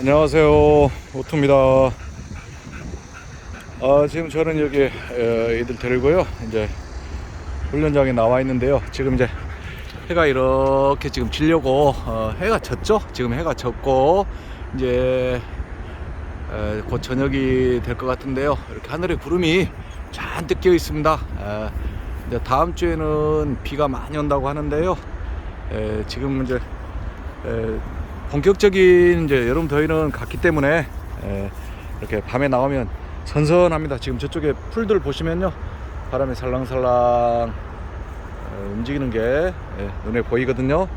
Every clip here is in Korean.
안녕하세요. 오토입니다. 아, 지금 저는 여기 어, 애들 데리고요. 이제 훈련장에 나와 있는데요. 지금 이제 해가 이렇게 지금 지려고 어, 해가 졌죠? 지금 해가 졌고 이제 에, 곧 저녁이 될 것 같은데요. 이렇게 하늘에 구름이 잔뜩 끼어 있습니다. 에, 이제 다음 주에는 비가 많이 온다고 하는데요. 에, 지금 이제 에, 본격적인 이제 여름 더위는 갔기 때문에 에, 이렇게 밤에 나오면 선선합니다. 지금 저쪽에 풀들 보시면요, 바람이 살랑살랑 어, 움직이는 게 예, 눈에 보이거든요.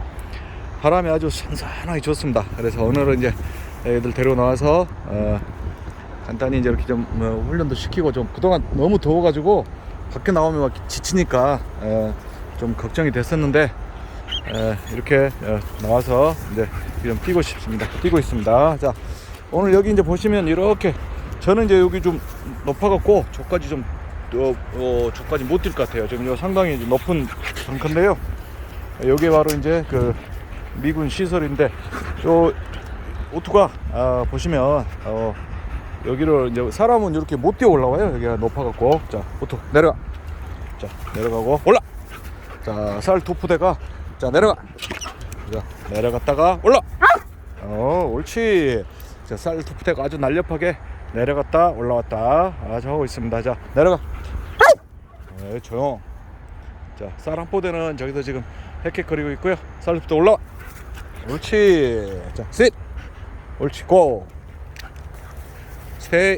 바람이 아주 선선하게 좋습니다. 그래서 오늘은 이제 애들 데려 나와서 어, 간단히 이제 이렇게 좀 어, 훈련도 시키고 좀 그동안 너무 더워가지고 밖에 나오면 막 지치니까 어, 좀 걱정이 됐었는데 에, 이렇게 어, 나와서 이제 좀 뛰고 싶습니다. 뛰고 있습니다. 자, 오늘 여기 이제 보시면 이렇게 저는 이제 여기 좀 높아갖고 저까지 좀 어, 어, 저까지 못 뛸 것 같아요. 지금 요 상당히 높은 벙커인데요. 여기 바로 이제 그 미군 시설인데 요 오토가 아, 보시면 어, 여기를 이제 사람은 이렇게 못 뛰어 올라와요. 여기가 높아갖고 자 오토 내려가. 자 내려가고 올라. 자, 쌀 토프대가 자, 내려가. 자, 내려갔다가 올라. 어, 옳지. 자, 쌀 토프대가 아주 날렵하게 내려갔다 올라왔다 아주 하고 있습니다. 자, 내려가. 네, 조용. 자, 쌀 한 포대는 저기서 지금 헥헥거리고 있고요. 쌀 토프대 올라와. 옳지. 자, 셋. 옳지. 고. 스테이.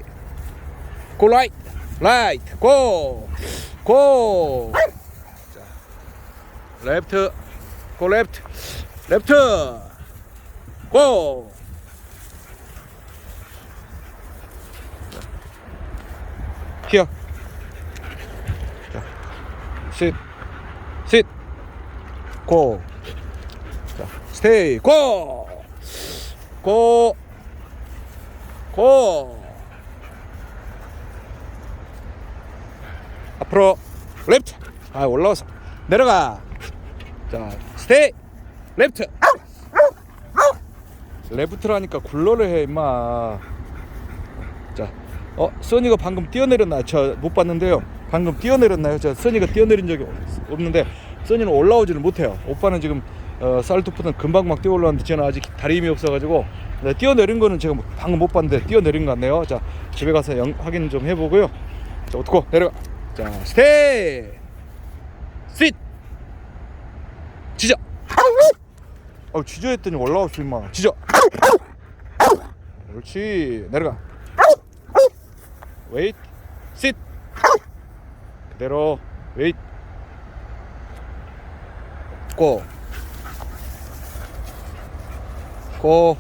고 라이트. 라이트. 고. 고. 레프트 고 레프트 레프트 고 히어 자싯싯고 자 스테이 고 고, 고. 앞으로 레프트. 아 올라와서 내려가. 자, 스테이 레프트. 레프트라니까 굴러를 해 임마. 자, 어 써니가 방금 뛰어내렸나? 저 못 봤는데요. 방금 뛰어내렸나요? 저 써니가 뛰어내린 적이 없- 없는데 써니는 올라오지를 못해요. 오빠는 지금 어, 쌀투프는 금방 막 뛰어 올라왔는데 저는 아직 다리 힘이 없어가지고 네, 뛰어내린 거는 제가 방금 못 봤는데 뛰어내린 것 같네요. 자, 집에 가서 영, 확인 좀 해보고요. 자, 어떻고 내려가. 자, 스테이. sit. 지져. 어, 지져 했더니 올라왔어 임마. 지져. 옳지. 내려가. 웨이트. sit. 그대로 웨이트. 고. 고.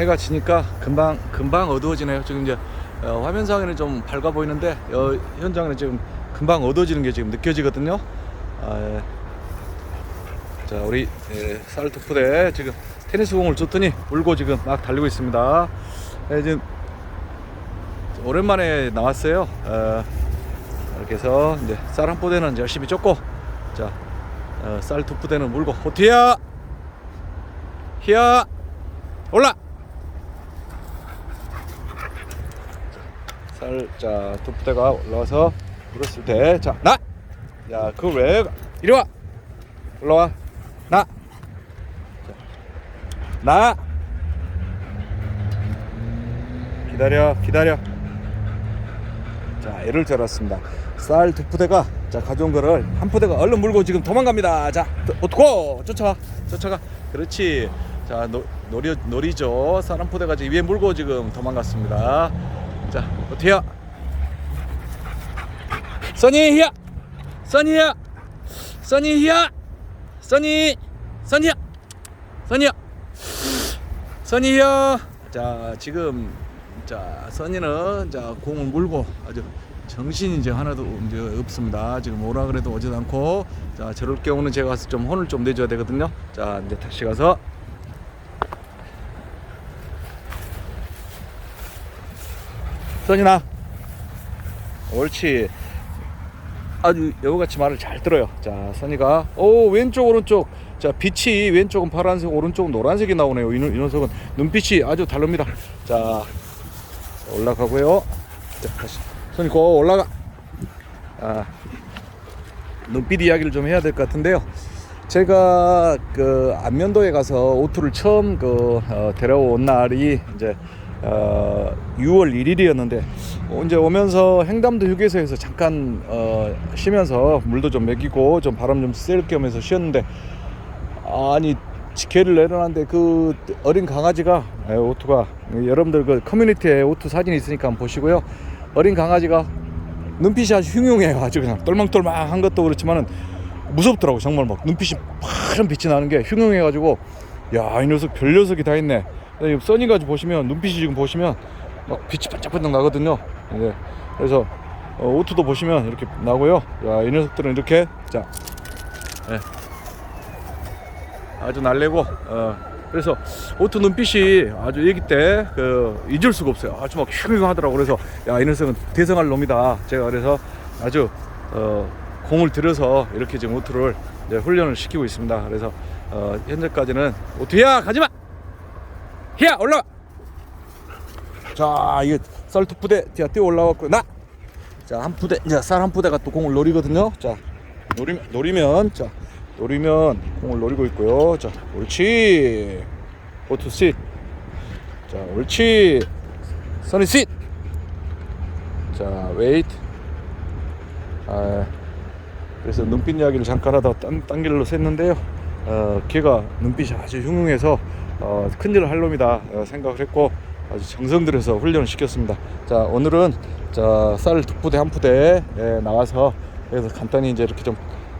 해가 지니까 금방 금방 어두워지네요. 지금 이제 어, 화면상에는 좀 밝아 보이는데 어, 현장에는 지금 금방 어두워지는 게 지금 느껴지거든요. 아, 예. 자 우리 예, 쌀투프대 지금 테니스 공을 줬더니 울고 지금 막 달리고 있습니다. 예, 지금 오랜만에 나왔어요. 어, 이렇게 해서 이제 쌀 한 포대는 열심히 쫓고 자 어, 쌀두 포대는 물고 호티야 히야 올라 살자 두 부대가 올라와서 물었을 때 자 나 야 그걸 왜 가? 이리 와! 올라와! 나! 나! 기다려 기다려! 자 애를 들었습니다. 쌀두 부대가 자 가져온 거를 한 부대가 얼른 물고 지금 도망갑니다. 자 어떻고 쫓아와 쫓아가! 그렇지. 자 노, 노리, 노리죠. 쌀한 부대가 지금 위에 물고 지금 도망갔습니다 자 어때요? 써니 히야! 써니 히야! 써니 히야! 써니 써니야! 써니야! 써니야! 자 지금 자 써니는 자 공을 물고 아주 정신이 이제 하나도 이제 없습니다. 지금 오라 그래도 오지도 않고 자 저럴 경우는 제가 가서 좀 혼을 좀 내줘야 되거든요. 자 이제 다시 가서 선이나 옳지. 아주 여우같이 말을 잘 들어요. 자 선이가. 오 왼쪽 오른쪽. 자 빛이 왼쪽은 파란색 오른쪽은 노란색이 나오네요. 이, 녀- 이 녀석은 눈빛이 아주 다릅니다. 자 올라가고요. 자 다시. 선이 고 올라가. 아 눈빛 이야기를 좀 해야 될 것 같은데요. 제가 그 안면도에 가서 오투를 처음 그 어, 데려온 날이 이제 어, 6월 1일이었는데 이제 오면서 횡담도 휴게소에서 잠깐 어, 쉬면서 물도 좀 먹이고 좀 바람 좀 쐴 겸해서 쉬었는데 아니 개를 내려놨는데 그 어린 강아지가 에, 오투가 여러분들 그 커뮤니티에 오투 사진 있으니까 한번 보시고요. 어린 강아지가 눈빛이 아주 흉흉해요. 아주 그냥 똘망똘망한 것도 그렇지만은 무섭더라고 정말 막. 눈빛이 파란 빛이 나는 게 흉흉해가지고 야 이 녀석 별 녀석이 다 있네. 이 써니가 보시면 눈빛이 지금 보시면 막 빛이 반짝반짝 나거든요. 예. 그래서 어, 오투도 보시면 이렇게 나고요. 야 이 녀석들은 이렇게 자 예. 아주 날래고 어, 그래서 오투 눈빛이 아주 애기 때 그 잊을 수가 없어요. 아주 막 흉흉하더라고. 그래서 야 이 녀석은 대성할 놈이다. 제가 그래서 아주 어, 공을 들여서 이렇게 지금 이제 훈련을 시키고 있습니다. 그래서 어, 현재까지는 오투야 가지마 올라와 자 이게 쌀 두 부대 자 뛰어 올라왔고 나자한 부대 쌀 한 부대가 또 공을 노리거든요. 자 노리면 노리면 자 노리면 공을 노리고 있고요. 자 옳지! 오투 쉿. 자 옳지! 선이 쉿. 자 웨이트. 아 그래서 눈빛 이야기를 잠깐 하다 딴, 딴 길로 샜는데요. 어, 걔가 눈빛이 아주 흉흉해서 어, 큰일을 할 놈이다 어, 생각을 했고 아주 정성 들여서 훈련을 시켰습니다 자 오늘은 자쌀 두 부대 한 부대에 예, 나와서 그래서 간단히 이제 이렇게 좀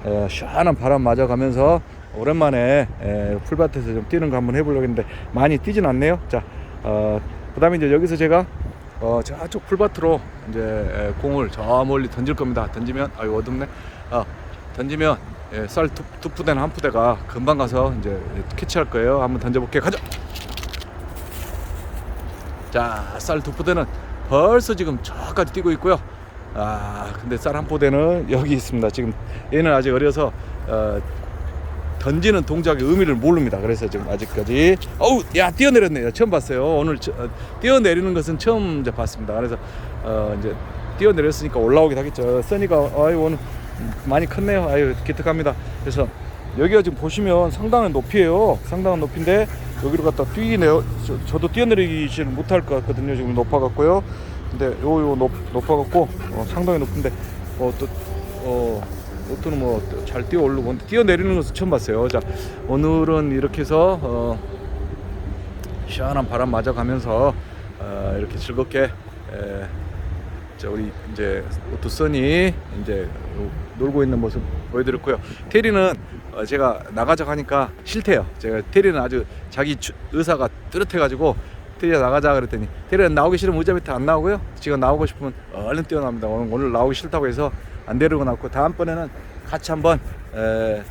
예, 시원한 바람 맞아가면서 오랜만에 예, 풀밭에서 좀 뛰는 거 한번 해보려고 했는데 많이 뛰진 않네요 자 어, 그 다음에 이제 여기서 제가 어, 저쪽 풀밭으로 이제 에, 공을 저 멀리 던질 겁니다. 던지면 아유 어둡네. 어, 던지면 예, 쌀 두, 두 푸대나 한 푸대가 금방 가서 이제 캐치할 거예요. 한번 던져볼게요. 가자. 자, 쌀 두 푸대는 벌써 지금 저까지 뛰고 있고요. 아, 근데 쌀 한 푸대는 여기 있습니다. 지금 얘는 아직 어려서 어, 던지는 동작의 의미를 모릅니다. 그래서 지금 아직까지 어우 야 뛰어내렸네요. 처음 봤어요. 오늘 저, 어, 뛰어내리는 것은 처음 봤습니다. 그래서 어, 이제 뛰어내렸으니까 올라오긴 하겠죠. 써니가 아유 오늘 많이 컸네요. 아유 기특합니다. 그래서 여기가 지금 보시면 상당한 높이에요. 상당한 높이인데 여기로 갖다 뛰기네요. 저, 저도 뛰어내리지는 못할 것 같거든요. 지금 높아갖고요. 근데 요 요 높 높아갖고 어, 상당히 높은데 어 또 어. 보트는 뭐 잘 뛰어 근데 뛰어내리는 것은 처음 봤어요. 자 오늘은 이렇게 해서 어, 시원한 바람 맞아가면서 어, 이렇게 즐겁게 에, 자 우리 이제 오토선이 이제 놀고 있는 모습 보여드렸고요. 테리는 어, 제가 나가자고 하니까 싫대요. 제가 테리는 아주 자기 주- 의사가 뚜렷해가지고 테리가 나가자 그랬더니 테리는 나오기 싫으면 의자 밑에 안 나오고요. 지금 나오고 싶으면 얼른 뛰어납니다. 오늘, 오늘 나오기 싫다고 해서 안 데리고 나왔고 다음번에는 같이 한번 에,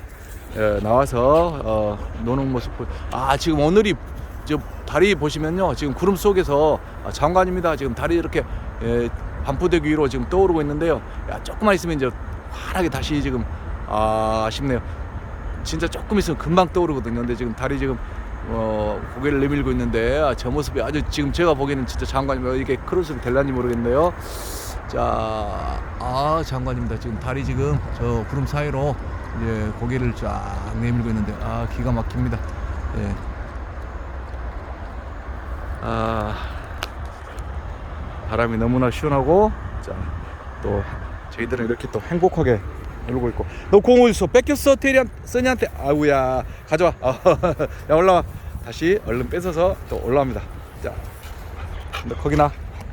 에, 나와서 어, 노는 모습 보. 아 지금 오늘이 저 다리 보시면요 지금 구름 속에서 아, 장관입니다. 지금 다리 이렇게 에, 반포대교 위로 지금 떠오르고 있는데요. 야 조금만 있으면 이제 환하게 다시 지금 아, 아쉽네요. 진짜 조금 있으면 금방 떠오르거든요. 근데 지금 다리 지금 어, 고개를 내밀고 있는데 아, 저 모습이 아주 지금 제가 보기에는 진짜 장관이면 이게 크로스를 될란지 모르겠는데요. 자, 아 장관입니다. 지금 다리 지금 저 구름 사이로 이제 고개를 쫙 내밀고 있는데 아 기가 막힙니다. 예. 아 바람이 너무나 시원하고 자 또 저희들은 이렇게 또 행복하게 놀고 있고. 너 공 어디서 뺏겼어 테리한 써니한테. 아우야 가져와. 야 올라와. 다시 얼른 뺏어서 또 올라옵니다. 자너 거기 나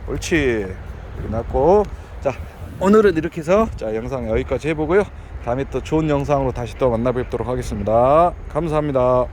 옳지. 여기 놨고. 자 오늘은 이렇게 해서 자 영상 여기까지 해보고요. 다음에 또 좋은 영상으로 다시 또 만나 뵙도록 하겠습니다. 감사합니다